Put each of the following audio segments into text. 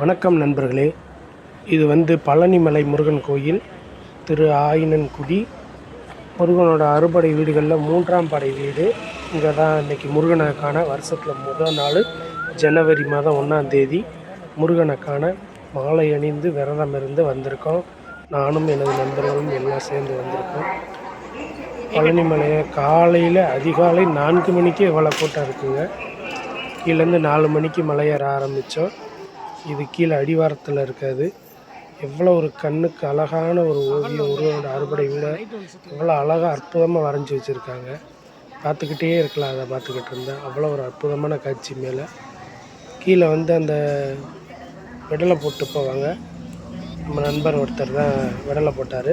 வணக்கம் நண்பர்களே. இது வந்து பழனிமலை முருகன் கோயில் திரு ஆயினன்குடி. முருகனோட அறுபடை வீடுகளில் மூன்றாம் படை வீடு. இங்கே தான் இன்றைக்கி முருகனை காண வருஷத்தில் முதல் நாள் ஜனவரி மாதம் ஒன்றாம் தேதி முருகனை காண மாலை அணிந்து விரதம் இருந்து வந்திருக்கோம். நானும் எனது நண்பர்களும் எல்லாம் சேர்ந்து வந்திருக்கோம். பழனிமலையை காலையில் அதிகாலை நான்கு மணிக்கே இவ்வளோ கூட்டம் இருக்குங்க. கீழேருந்து நாலு மணிக்கு மலையேற ஆரம்பித்தோம் இது கீழே அடிவாரத்தில் இருக்காது. எவ்வளோ ஒரு கண்ணுக்கு அழகான ஒரு ஓவியம் உருவோட அறுபடை வீட எவ்வளோ அழகாக அற்புதமாக வரைஞ்சி வச்சுருக்காங்க. பார்த்துக்கிட்டே இருக்கலாம் அதை பார்த்துக்கிட்டு இருந்தேன் அவ்வளோ ஒரு அற்புதமான காட்சி மேலே. கீழே வந்து அந்த விடலை போட்டு போவாங்க. நம்ம நண்பர் ஒருத்தர் தான் விடலை போட்டார்.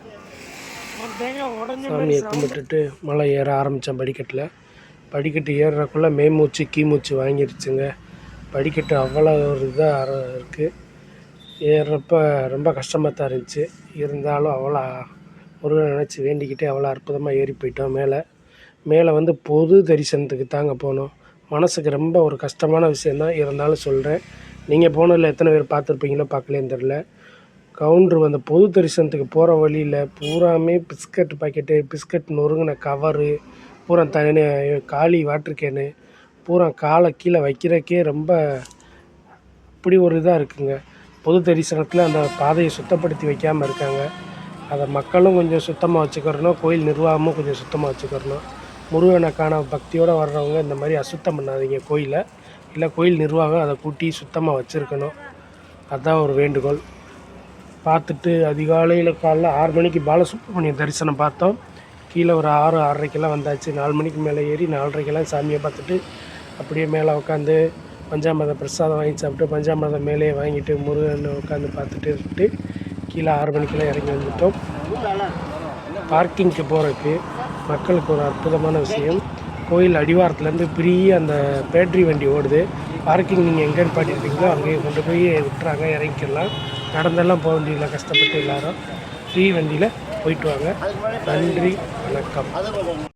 சாமியை கும்பிட்டுட்டு மலை ஏற ஆரம்பித்தேன் படிக்கட்டில். படிக்கட்டு ஏறுறக்குள்ளே மேமூச்சு கீமூச்சு வாங்கிருச்சுங்க. படிக்கட்டு அவ்வளோ ஒரு இதாக இருக்குது ஏறுறப்ப ரொம்ப கஷ்டமாக தான் இருந்துச்சு. இருந்தாலும் அவ்வளோ முருகனை நினச்சி வேண்டிக்கிட்டே அவ்வளோ அற்புதமாக ஏறி போயிட்டோம் மேலே. மேலே வந்து பொது தரிசனத்துக்கு தாங்க போனோம். மனசுக்கு ரொம்ப ஒரு கஷ்டமான விஷயந்தான் இருந்தாலும் சொல்கிறேன் நீங்கள் போனதில் எத்தனை பேர் பார்த்துருப்பீங்களோ பார்க்கலேன்னு தெரில கவுண்டர் அந்த பொது தரிசனத்துக்கு போகிற வழியில் பூராமே பிஸ்கட் பாக்கெட்டு பிஸ்கட் நொறுங்கின கவரு பூரா தனி காலி வாட்ரு கேனு பூரா காலை கீழே வைக்கிறக்கே ரொம்ப இப்படி ஒரு இதாக இருக்குங்க. பொது தரிசனத்தில் அந்த பாதையை சுத்தப்படுத்தி வைக்காமல் இருக்காங்க. அதை மக்களும் கொஞ்சம் சுத்தமாக வச்சுக்கிறணும். கோயில் நிர்வாகமும் கொஞ்சம் சுத்தமாக வச்சுக்கிறணும். முருகனை காண பக்தியோடு வர்றவங்க இந்த மாதிரி அசுத்தம் பண்ணாதீங்க கோயிலை. இல்லை கோயில் நிர்வாகம் அதை கூட்டி சுத்தமாக வச்சுருக்கணும். அதுதான் ஒரு வேண்டுகோள். பார்த்துட்டு அதிகாலையில் காலைல ஆறு மணிக்கு பாலசுப்ரமணிய தரிசனம் பார்த்தோம். கீழே ஒரு ஆறு ஆறரைக்கெல்லாம் வந்தாச்சு. நாலு மணிக்கு மேலே ஏறி நாலரைக்கெல்லாம் சாமியை பார்த்துட்டு அப்படியே மேலே உட்காந்து பஞ்சாமிரதம் பிரசாதம் வாங்கி சாப்பிட்டு பஞ்சாமிரதம் மேலேயே வாங்கிட்டு முருகன் உட்காந்து பார்த்துட்டு இருந்துட்டு கீழே ஆறு மணிக்கெல்லாம் இறங்கி வந்துட்டோம். பார்க்கிங்க்கு போகிறதுக்கு மக்களுக்கு ஒரு அற்புதமான விஷயம். கோயில் அடிவாரத்துலேருந்து பெரிய அந்த பேட்டரி வண்டி ஓடுது. பார்க்கிங் நீங்கள் எங்கே நிப்பாட்டிருக்கீங்களோ அங்கேயே கொண்டு போய் விட்டுறாங்க இறங்கிக்கலாம். நடந்தெல்லாம் போக வேண்டியதில்லை கஷ்டப்பட்டு எல்லாரும். ஃப்ரீ வண்டியில் போயிட்டு வாங்க. நன்றி வணக்கம்.